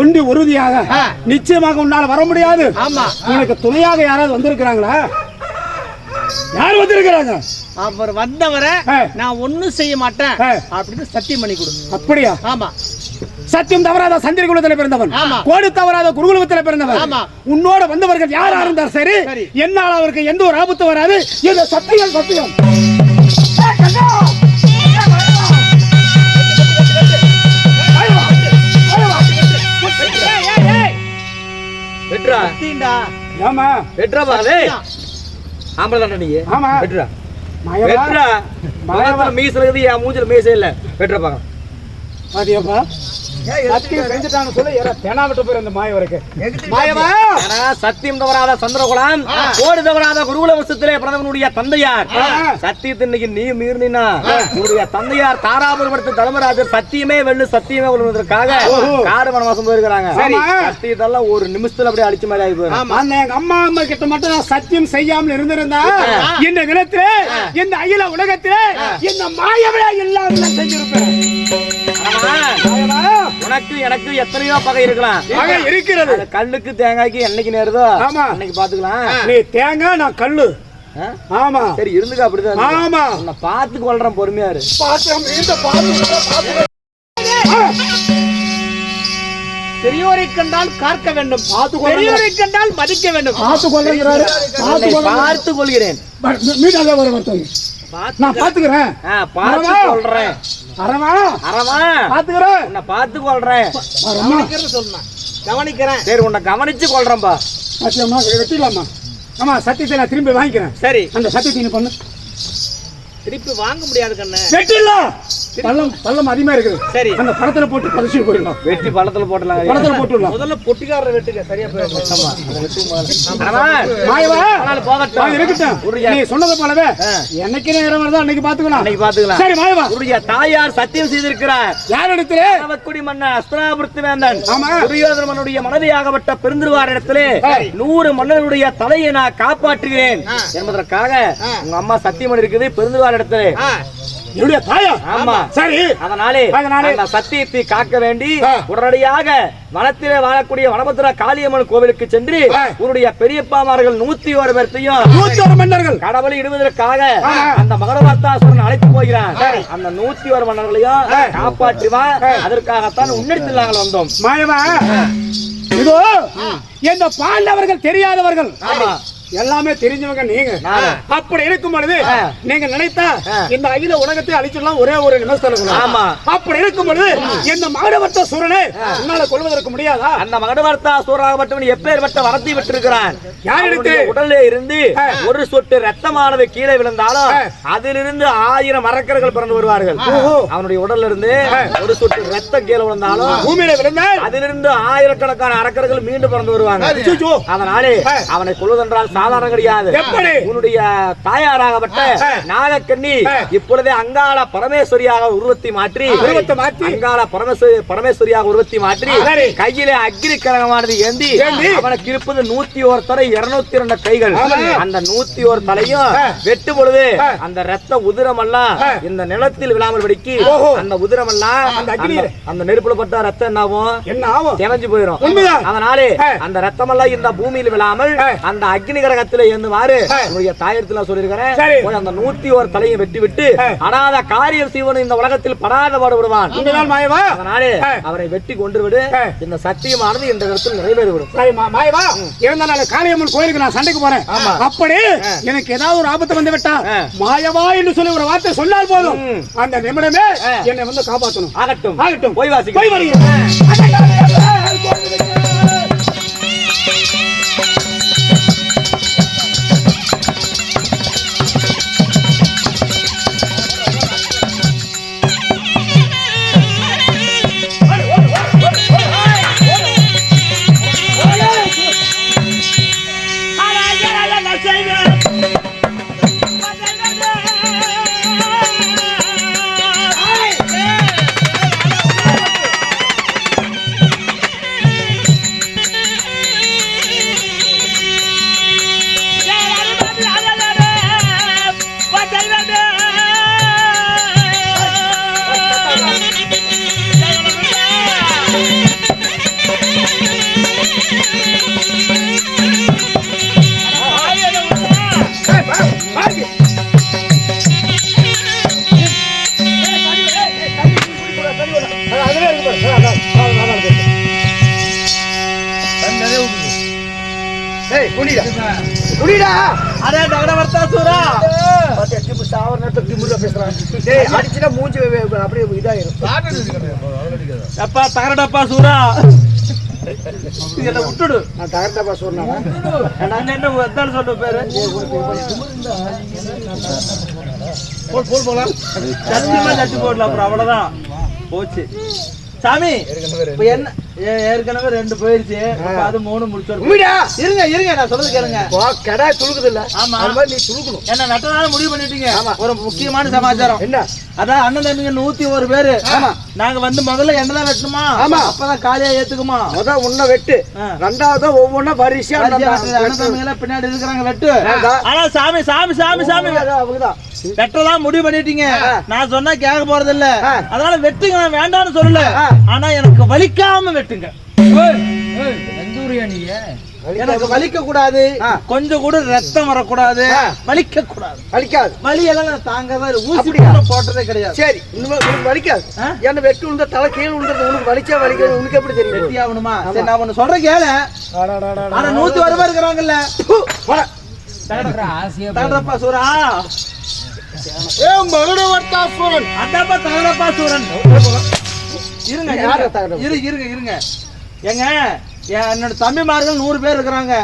ஒண்டி உறுதியாக. நிச்சயமாக உன்னால வர முடியாது. ஆமா. உனக்கு துணையாக யாராவது வந்திருக்கிறாங்களா? யார் வந்திருக்கிறாங்க? அவர் வந்தவரை. நான் ஒண்ணும் செய்ய மாட்டேன். அப்படின்னு சத்தியம் பண்ணி கொடுங்க. அப்படியா? ஆமா. சத்தியம் தவறாத சந்திர குலத்தில் பிறந்தவன். ஆமா. கோடு தவறாத குருகுலத்தில் பிறந்தவன். ஆமா. உன்னோட வந்தவர்கள் யாரா இருந்தாலும் சரி சரி. என்னால் அவருக்கு எந்த ஒரு ஆபத்து வராது. இது சத்தியம் சத்தியம். தீண்டா ஏம்மா? வெட்ரா பாலே ஆம்பளை தானே நீ ஆமா. வெட்ரா மாயவா? வெட்ரா மாயவா? மகத்துல மீச இருக்குது என் மூஞ்சில மீசே இல்ல வெட்ரா பாக்க பாத்தியாப்பா? சத்தியம் செஞ்சுட்டான்னு சொல்லி யாரோ தெனா விட்டு போயிரு அந்த மாயவருக்கு மாயவா? சத்தியம் தவறாத சந்திரகுலம் கோடு தவறாத குருகுல வசத்திலே பிறந்தவனுடைய தந்தையார். ஆ. சத்தியத்தை இன்னைக்கு நீ மீறினா உன்னுடைய தந்தையார் தாராபுரத்து தர்மராஜர் சத்தியமே வெல்லு சத்தியமே வெல்லுவதற்காக. காடு வனவாசம் போயிருக்கிறாங்க. சரி. சத்தியத்தெல்லாம் ஒரு நிமிஷத்துல அப்படியே அடிச்ச மாதிரி ஆகி போயிடும் எங்க அம்மா அம்மா கிட்ட மட்டும் நான் சத்தியம் செய்யாமல் இருந்திருந்தா இந்த தினத்திலே இந்த அகில உலகத்திலே இந்த மாயவளா இல்லாம செஞ்சிருப்பேன். உனக்கு எனக்கு எத்தனையோ பகை இருக்கலாம். மகன் இருக்கிறது. கல்லுக்கு தேங்காய்க்கு என்னைக்கு நேருதோ? ஆமா. அன்னைக்கு பாத்துக்கலாம் நீ தேங்காய் நான் கல்லு? ஆமா. சரி இருந்துக்க அப்படிதான். ஆமா. உன்னை பார்த்து கொள்றேன் பொறுமையா இரு. பெரியோரை கண்டால் காக்க வேண்டும் பார்த்து. பெரியோரை கண்டால் மதிக்க வேண்டும். பார்த்து கொள்ளுங்கிறாரு பார்த்து கொள்கிறேன். மீட்டாக வர ஒருத்தவங்க நான் பாத்துக்கிறேன். ஆ, பார்த்து அரவா. அரவா பாத்துக்கிறேன். உன்னை பார்த்து கொள்றேன். சொல்லணும் கவனிக்கிறேன். சரி உன்னை கவனிச்சு கொள்றேன்பா. சத்தியமா வெட்டிடலாமா ஆமா சத்தியத்தை நான் திரும்பி வாங்கிக்கிறேன். சரி. அந்த சத்தியத்தை நீ பண்ணு. திருப்பி வாங்க முடியாது கண்ணு. வெட்டிடலாம். பள்ளம் பள்ளம் அதிகமா இருக்குது. சரி. அந்த படத்துல போட்டு பரிசு போயிடலாம். வெட்டி பள்ளத்துல போட்டலாம் படத்துல போட்டுடலாம். முதல்ல பொட்டிக்காரரை வெட்டுங்க. சரியா போயிடும். நீ சொன்னது போலவே. என்னைக்கு நேரம் வருதோ அன்னைக்கு பாத்துக்கலாம் அன்னைக்கு பாத்துக்கலாம் சரி மாயவா உன்னுடைய தாயார் சத்தியம் செய்திருக்கிறார். யார் இடத்துல அரவக்குடி மன்னன் அஸ்திராபுரத்து வேந்தன். ஆமா. துரியோதன மன்னுடைய மனைவியாகப்பட்ட பெருந்திருவார் இடத்திலே நூறு மன்னருடைய தலையை நான் காப்பாற்றுகிறேன் என்பதற்காக உங்க அம்மா சத்தியம் இருக்குது பெருந்திருவார் இடத்திலே. என்னுடைய தாயா? ஆமா. சரி. அதனாலே அதனாலே. அந்த சத்தியத்தை காக்க வேண்டி. உடனடியாக வனத்திலே வாழக்கூடிய வனபத்ரா காளியம்மன் கோவிலுக்கு சென்று. உன்னுடைய பெரியப்பாமார்கள் நூத்தி ஒரு பேர்த்தையும் நூத்தி ஒரு மன்னர்கள். கடவுளை இடுவதற்காக. அந்த மகரவாத்தாசுரன் அழைத்து போகிறான். அந்த நூத்தி ஒரு மன்னர்களையும் காப்பாற்றுவான் அதற்காகத்தான் உன்னெடுத்து நாங்கள் வந்தோம். மாயவா இதோ இந்த பாண்டவர்கள் தெரியாதவர்கள். ஆமா. எல்லாமே தெரிஞ்சவங்க நீங்க. அப்படி இருக்கும் பொழுது. நீங்க நினைத்தா. இந்த அகில உலகத்தை அழிச்சிடலாம் ஒரே ஒரு நிமிஷத்துல ஆமா. அப்படி இருக்கும் பொழுது இந்த மாடவர்த்த சூரனை உன்னால கொள்வதற்கு முடியாதா அந்த மகரவார்த்தாசுராகப்பட்டவன் எப்பேற்பட்ட வரத்தை விட்டிருக்கிறான் யார் எடுத்து? அவனுடைய உடல்ல இருந்து. ஒரு சொட்டு ரத்தமானது கீழே விழுந்தாலும். அதிலிருந்து ஆயிரம் அரக்கர்கள் பிறந்து வருவார்கள். அவனுடைய உடல்ல இருந்து ஒரு சொட்டு ரத்தம் கீழே விழுந்தாலும் பூமியில விழுந்தால் அதிலிருந்து ஆயிரக்கணக்கான அரக்கர்கள் மீண்டும் பிறந்து வருவாங்க. அதனாலே. அவனை கொள்வதென்றால் சாதாரண கிடையாது? உன்னுடைய தாயாராகப்பட்ட. நாகக்கண்ணி. இப்பொழுதே அங்காள பரமேஸ்வரியாக உருவத்தை மாற்றி உருவத்தை மாற்றி. அங்காள பரமேஸ்வரி பரமேஸ்வரியாக உருவத்தை மாற்றி. கையிலே அக்னி கரகமானது ஏந்தி. அவனுக்கு இருப்பது நூத்தி ஒரு தலை இருநூத்தி ரெண்டு கைகள். அந்த நூத்தி ஒரு தலையும். வெட்டு பொழுது. அந்த ரத்த உதிரம் எல்லாம் ஆ. இந்த நிலத்தில் விழாமல் வெடிக்கி. அந்த உதிரம் எல்லாம் அந்த நெருப்புல பட்ட ரத்தம் என்ன ஆகும் என்ன ஆகும் திறஞ்சு போயிடும். அதனாலே. அந்த ரத்தமெல்லாம் இந்த பூமியில் விழாமல். அந்த அக்னி கிரகத்துல இருந்துமாறு. உன்னுடைய தாயத்துல சொல்லியிருக்கிறேன். அந்த நூத்தி ஒரு தலையை வெட்டி விட்டு ஆ. அடாத காரியம் செய்வன் இந்த உலகத்தில் படாத பாடுபடுவான் அதனாலே. அவரை வெட்டி கொண்டு விடு. இந்த சத்தியமானது இந்த இடத்தில் நிறைவேறிவிடும். மாயவா இறந்த நாள் காளியம்மன் கோயிலுக்கு நான் சண்டைக்கு போறேன். அப்படி எனக்கு ஏதாவது ஒரு ஆபத்து வந்து விட்டா. மாயவா என்று சொல்லி ஒரு வார்த்தை சொன்னால் போதும். அந்த நிமிடமே. என்னை வந்து காப்பாற்றணும். ஆகட்டும். ஆகட்டும். போய் வாசிக்க போய் வருகிறேன் குடிடா குடிடா அடே தகடவர்த்தா சூரா. பாத்தியா, திமிரு சாவர நேரத்துல திமிருடா பேசுறான். டேய், அடிச்சுட்டா மூஞ்சி வே- வே- அப்படியே இதாயிரும். அப்பா தகடப்பா சூரா. விட்டுடு. நான் தகர்த்தப்பா சொன்னேனா? நான் என்ன எத்தாலும் சொல்ற பேரு? போல் போல் போலாம். சத்தியமா தட்டி போடலாம் அப்புறம் அவ்வளவுதான். போச்சு. சாமி என்ன ஏற்கனவே ரெண்டு போயிருச்சு அது மூணு முடிச்சோம் குடிடா. இருங்க இருங்க நான் சொல்றது கேளுங்க கடா துளுக்குது இல்ல? ஆமா. அது மாதிரி நீ துளுக்கணும். என்ன நட்டனால முடிவு பண்ணிட்டீங்க. ஒரு முக்கியமான சமாச்சாரம் என்ன? அதான் அண்ணன் தம்பிங்க நூத்தி ஒரு பேரு ஆமா. நாங்க வந்து முதல்ல என்னதான் வெட்டணுமா ஆமா. அப்பதான் காலியா ஏத்துக்குமா முத உன்னை வெட்டு. ரெண்டாவது ஒவ்வொன்னா வரிசையா அண்ணன். தம்பிங்க எல்லாம் பின்னாடி இருக்கிறாங்க வெட்டு. ஆனா சாமி சாமி சாமி சாமி அதான் அவங்கதான். வெட்டலாம் முடிவு பண்ணிட்டீங்க நான் சொன்னா கேட்க போறது இல்ல. அதனால வெட்டுங்க வேண்டாம்னு சொல்லல. ஆனா வலிக்காம வெட்டுங்க. எனக்கு வலிக்க கூடாது. கொஞ்சம் கூட ரத்தம் வரக்கூடாது. வலிக்க கூடாது வலிக்காது. வலி எல்லாம் நான் தாங்கதான் இல்லை. ஊசி போட்டதே கிடையாது. சரி இனிமே உனக்கு வலிக்காது? என்ன வெட்டு விழுந்தா தலை கீழே விழுந்தது உனக்கு வலிச்சா வலிக்கிறது உனக்கு எப்படி தெரியும்? வெட்டி ஆகணுமா? சரி நான் ஒண்ணு சொல்றேன் கேளு. ஆனா நூத்தி பேர் இருக்கிறாங்கல்ல. தகடப்பா சூரா அதாப்பா தகடப்பா சூரன். இருங்க? இரு இருங்க இருங்க. ஏங்க என் என்னோட தம்பிமார்கள் நூறு பேர் இருக்கிறாங்க.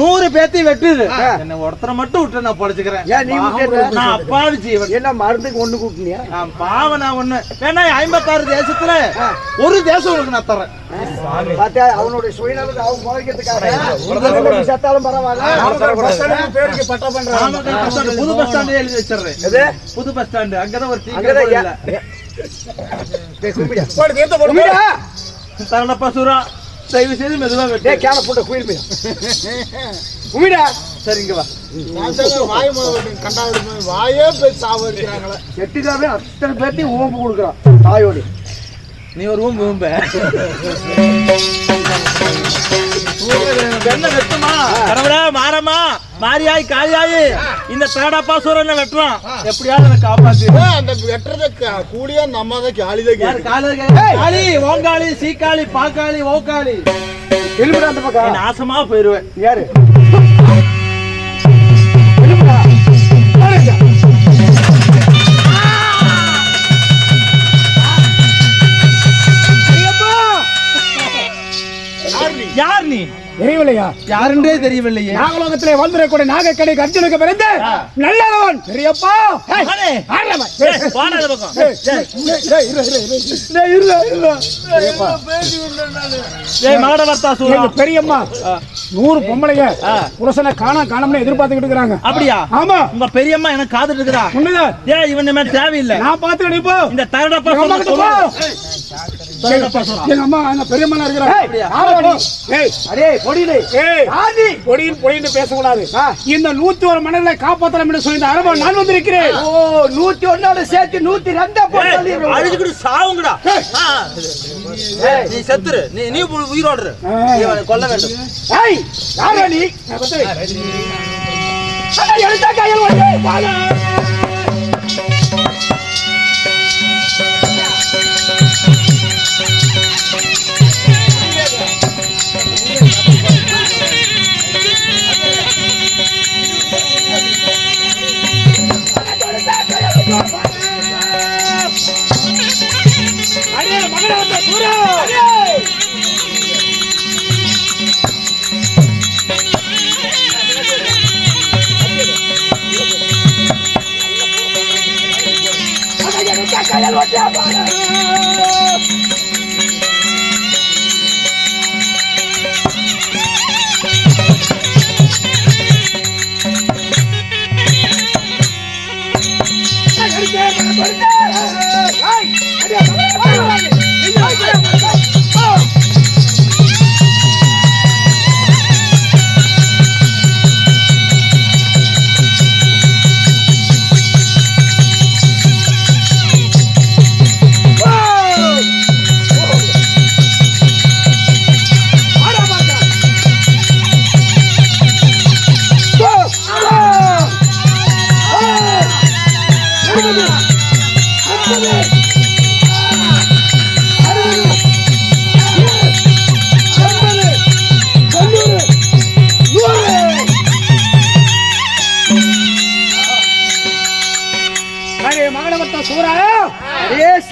நூறு பேத்தையும் வெட்டுது. என்ன ஒருத்தரை மட்டும் விட்டு நான் பொழைச்சுக்கிறேன்? நான் அப்பாவி ஜீவன். என்ன மருந்துக்கு ஒண்ணு கூட்டினியா நான் பாவம் நான் ஒண்ணு. வேணா ஐம்பத்தாறு தேசத்துல ஒரு தேசம் உனக்கு நான் தரேன் பாத்தியா அவனுடைய சுயநலத்தை அவன் குறைக்கிறதுக்காக. செத்தாலும் பரவாயில்ல. புது பஸ் ஸ்டாண்டு எழுதி வச்சிடுறேன்? புது பஸ் ஸ்டாண்டு. அங்கதான் ஒரு டீ அங்கதான் கடை ஏ- இல்ல டேய், கும்பிடா. கும்பிடா. தரலப்பா சூரா. தயவு செய்து மெதுவா வெட்டு. கேன போட்ட குயில் போயிடும். கும்பிடா. சரி இங்க வா. செட்டுக்காவே அத்தனை பேர்த்தையும் ஓம்பு கொடுக்குறான். தாயோடு. நீ ஒரு ரூம் ரூம் என்ன வெட்டுமா? மாறமா மாரியாய் காளியாய் இந்த தகடப்பா சூரனை வெட்டுறான்? எப்படியாவது எனக்கு காப்பாத்து அந்த வெட்டுறத கூடிய நம்ம தான் காலிதான் யார் காளி காளி ஓங்காளி சீக்காளி பாக்காளி ஓக்காளி திரும்பிடா அந்த பக்கம். நாசமா போயிருவேன். யாரு? யார் நீ தெரியவில்லையா யாருன்றே தெரியவில்லையே நாகலோகத்திலே வந்திருக்கூடிய நாகக்கடை அர்ஜுனுக்கு பிறந்து நல்லவன் பெரியப்பா பெரியம்மா நூறு பொம்பளைங்க புருஷனை காணா காணோம்னு எதிர்பார்த்துக்கிட்டு இருக்கிறாங்க அப்படியா ஆமா உங்க பெரியம்மா எனக்கு காத்துட்டு இருக்குதா உண்மைதான் ஏய் இவன் மாதிரி தேவையில்லை நான் பாத்துக்கிட்டு இப்போ இந்த தகடப்பா எங்க அம்மா அந்த பெரியம்மா இருக்கிறாங்க? பொடியிலே. பொடின்னு பேசக்கூடாது. இந்த நூத்தி ஒரு மனிதர்களை காப்பாத்தலாம் என்று சொல்லி அரபம் நான் வந்திருக்கிறேன். ஓ நூத்தி ஒன்னோட சேர்த்து நூத்தி ரெண்டா ஏய், அழுதுகிட்டு சாவுங்கடா. நீ செத்துரு. நீ நீ உ- உயிரோடுரு. நீ அவனை கொல்ல வேண்டும். ஏய் யாரா நீ எழுத்தா கையில் வந்து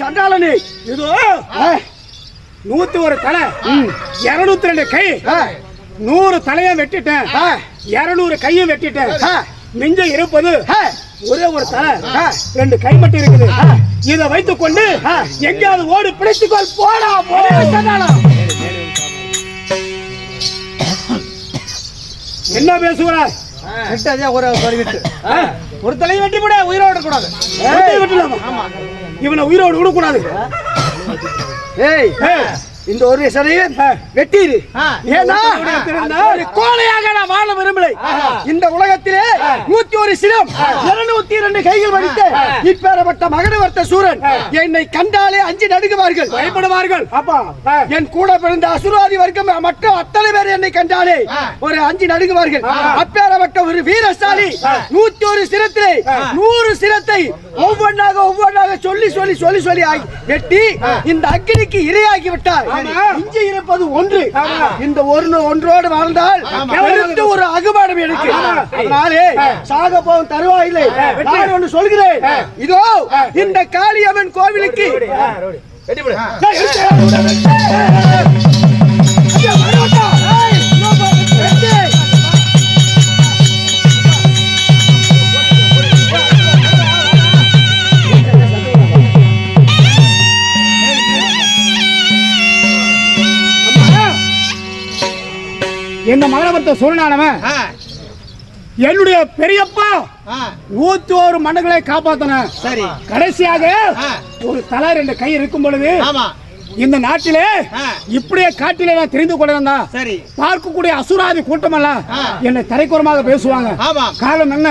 சண்டாளனே இதோ. நூத்தி ஒரு தலை. இருநூத்தி ரெண்டு கை. நூறு தலைய வெட்டிட்டேன். இருநூறு கையும் வெட்டிட்டேன். மிஞ்ச இருப்பது ஒரே ஒரு தலை. ரெண்டு கை மட்டும் இருக்குது. இதை வைத்துக் கொண்டு எங்கேயாவது ஓடி பிடித்துக்கொள். போடா என்ன பேசுகிறாய்? ஒரு ஒரு தலையை வெட்டி விட உயிரோட கூடாது. விட்டுலாமா? இவனை உயிரோடு விடக்கூடாது. ஏய் ஏய், இந்த ஒரு சதையும் வெட்டிடு. ஏன்னா ஒரு கோழையாக நான் வாழ விரும்பலை. இந்த உலகத்திலே நூத்தி ஒரு சிரம் இருநூத்தி இரண்டு கைகள் வடித்த இப்பேறப்பட்ட மகனவர்த்த சூரன் என்னை கண்டாலே அஞ்சு நடுங்குவார்கள். பயப்படுவார்கள். அப்பா என் கூட பிறந்த அசுராதி வர்க்கம் மற்ற அத்தனை பேர் என்னை கண்டாலே ஒரு அஞ்சு நடுங்குவார்கள். அப்பேறப்பட்ட ஒரு வீரசாலி நூத்தி ஒரு சிரத்திலே நூறு சிரத்தை ஒவ்வொன்றாக ஒவ்வொன்றாக சொல்லி சொல்லி சொல்லி சொல்லி வெட்டி இந்த அக்னிக்கு இரையாகி விட்டார். இஞ்சி இருப்பது ஒன்று. இந்த ஒரு ஒன்றோடு வாழ்ந்தால் ஒரு அகுமானம் எனக்கு. அதனாலே சாக போகும் தருவாயில்லை. நான் ஒன்று சொல்கிறேன். இதோ இந்த காளியம்மன் கோவிலுக்கு. என்ன மகனவர்த்த சூரனானவன் என்னுடைய பெரியப்பா நூத்தி ஒரு மன்னர்களை காப்பாத்தன சரி. கடைசியாக ஒரு தலை ரெண்டு கை இருக்கும் பொழுது ஆமா. இந்த நாட்டிலே. இப்படியே காட்டிலே நான் தெரிந்து கொண்டிருந்தா சரி பார்க்கக்கூடிய அசுராதி கூட்டமெல்லாம் என்னை தரைக்குறமாக பேசுவாங்க. காரணம் என்ன.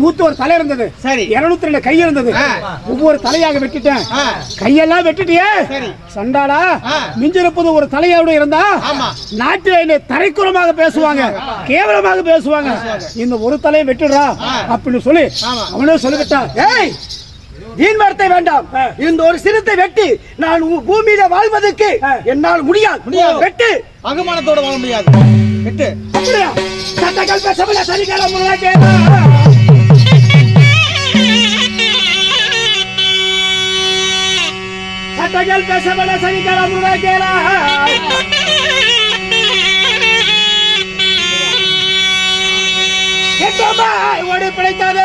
நூத்தி ஒரு தலை இருந்தது சரி. இருநூத்தி ரெண்டு கை இருந்தது ஒவ்வொரு தலையாக வெட்டிட்டேன். கையெல்லாம் வெட்டிட்டியே. சண்டாடா. மிஞ்சிருப்பது ஒரு தலையோட இருந்தா. நாட்டில் என்னை தரைக்குறமாக பேசுவாங்க கேவலமாக பேசுவாங்க இந்த ஒரு தலையை வெட்டுடுறா அப்படின்னு சொல்லி. அவனே சொல்லிவிட்டான் ஏய் வார்த்தை வேண்டாம். இந்த ஒரு சிறுத்தை வெட்டி நான் பூமியில வாழ்வதற்கு என்னால் முடியாது. வெட்டு. அகமானத்தோட வாழ முடியாது. வெட்டு. அப்படியா? சட்டங்கள் பேசவில்லை. சரிகாலம் சட்டங்கள் பேசவில்லை. சரிகாலம் முருகேலா ஓடி பிழைத்தது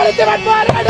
அடித்து துரத்து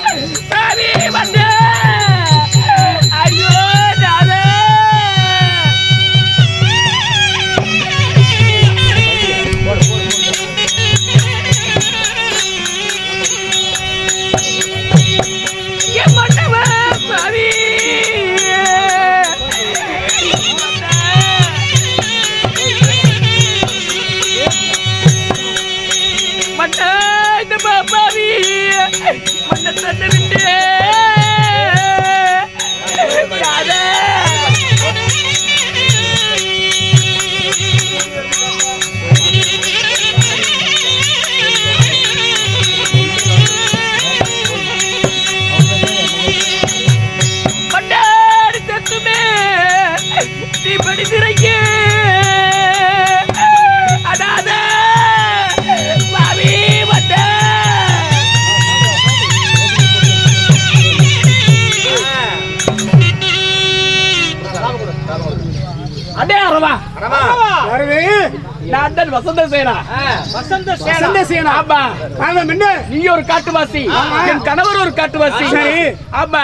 படிச்சிருக்க சாமி நான் வசந்த சேனா. வசந்த வசந்த சேனா. ஆமா. காரணம் என்ன நீ ஒரு காட்டுவாசி. என் கணவர் ஒரு காட்டுவாசி. சரி. ஆமா.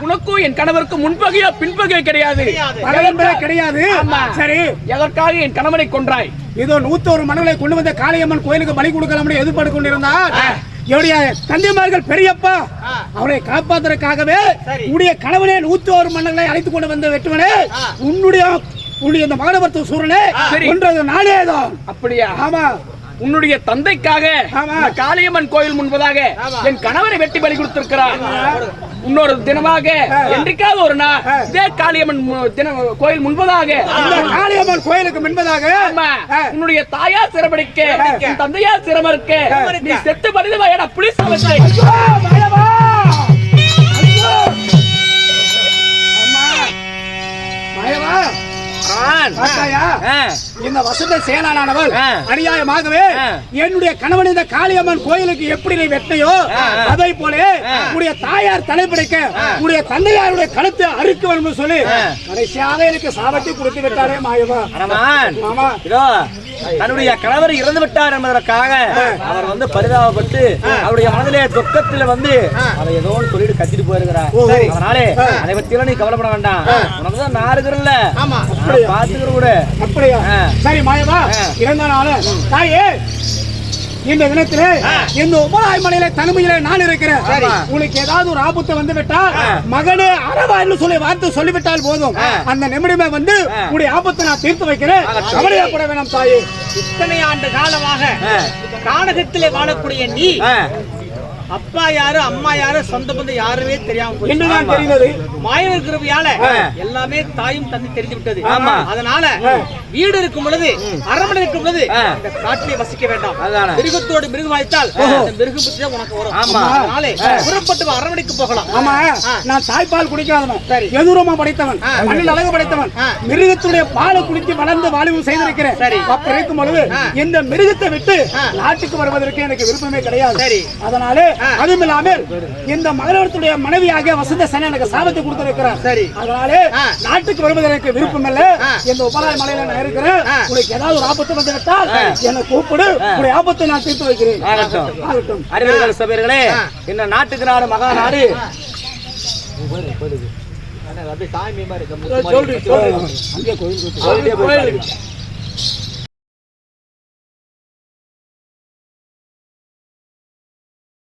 உனக்கும் என் கணவருக்கும் முன்பகையோ பின்பகையோ கிடையாது. கிடையாது. ஆமா. சரி. எதற்காக என் கணவனை கொன்றாய்? இதோ நூத்தோரு மணலை கொண்டு வந்த காளியம்மன் கோயிலுக்கு பலி கொடுக்கலாம்னு எதிர்பார்த்து கொண்டிருந்தார் என்னுடைய தந்தைமார்கள் பெரியப்பா அவரை காப்பாத்துறதுக்காகவே உன்னுடைய கணவனே நூத்தோரு மன்னர்களை அழைத்து கொண்டு வந்த வெட்டுவனே உன்னுடைய உன்னுடைய இந்த மகனவர்த்த சூரனே சரி. கொன்றது நானே தான். அப்படியா? ஆமா. உன்னுடைய தந்தைக்காக காளியம்மன் கோயில் முன்பதாக என் கணவரை வெட்டி பலி கொடுத்திருக்கிறார். இன்னொரு தினமாக என்றைக்காவது ஒரு நாள் இதே காளியம்மன் மு- தின கோயில் முன்பதாக காளியம்மன் கோயிலுக்கு முன்பதாக. உன்னுடைய தாயார் சிரமடிக்க உன் தந்தையார் சிரமருக்க நீ செத்து பரிதவாயடா புலிஸ் வச்சு இந்த வசந்த சேனானவள். அநியாயமாகவே. என்னுடைய கணவன் இந்த காளியம்மன் கோயிலுக்கு எப்படி நீ வெட்டையோ அதை போல உடைய தாயார் தலைப்படைக்க உடைய தந்தையாருடைய கழுத்தை அறுக்க வேண்டும் சொல்லி கடைசியாக எனக்கு சாபத்தை கொடுத்து விட்டாரே மாயவா. இதோ தன்னுடைய கணவர் இறந்து விட்டார் என்பதற்காக அவர் வந்து பரிதாபப்பட்டு அவருடைய மனதிலே துக்கத்துல வந்து அதை ஏதோ சொல்லிட்டு கத்திட்டு போயிருக்கிறார். அதனாலே அதை பத்தி எல்லாம் நீ கவலைப்பட வேண்டாம். உனக்கு தான் நான் இருக்கிறேன்ல ஆமா. பாத்துக்கிற கூட. அப்படியா? ஆ. சரி மாயவா இறந்த நாள். தாயே இந்த தினத்திலே இந்த உபராய் மலையில தனிமையில நான் இருக்கிறேன். உனக்கு ஏதாவது ஒரு ஆபத்து வந்து விட்டால் மகனே என்று சொல்லி வார்த்தை சொல்லிவிட்டால் போதும். அந்த நிமிடமே வந்து உடைய ஆபத்தை நான் தீர்த்து வைக்கிறேன். கவலையப்பட வேணாம் தாயே. இத்தனை ஆண்டு காலமாக கானகத்திலே வாழக்கூடிய நீ அப்பா யாரு அம்மா யாரு சொந்த பந்தம் யாருமே தெரியாம என்னதான் தெரிந்தது? மாயவர் கிருபையால எல்லாமே தாயும் தந்தை தெரிந்து விட்டது ஆமா. அதனால வீடு இருக்கும் பொழுது அரண்மனை இருக்கும் பொழுது. இந்த காட்டிலே வசிக்க வேண்டாம். மிருகத்தோடு மிருகம் வாய்த்தால் மிருக புத்தி தான் உனக்கு வரும். ஆமா. அதனாலே புறப்பட்டு அரண்மனைக்கு போகலாம். ஆமா. நான் தாய்ப்பால் குடிக்காதவன். எதுரமா படைத்தவன்? மண்ணில் அழகு படைத்தவன். மிருகத்துடைய பாலை குடித்து வளர்ந்து வாலிபு செய்திருக்கிறேன். சரி. அப்ப இருக்கும் பொழுது இந்த மிருகத்தை விட்டு நாட்டுக்கு வருவதற்கு எனக்கு விருப்பமே கிடையாது. சரி. அதனாலே அதுவும் இல்லாமல் இந்த மகளவரத்துடைய மனைவியாக வசந்த சன எனக்கு சாபத்தை கொடுத்திருக்கிறார். சரி. அதனாலே. நாட்டுக்கு வருவதற்கு விருப்பம் இல்ல. இந்த உபராய் மலையில நான் இருக்கிறேன். உனக்கு ஏதாவது ஒரு ஆபத்து வந்து விட்டால் என்னை கூப்பிடு. உடைய ஆபத்தை நான் தீர்த்து வைக்கிறேன். ஆகட்டும். ஆகட்டும். அறிவியல் சபையர்களே இந்த நாட்டுக்கு நாடு மகா நாடு. அங்கே கோயில் கோயிலுக்கு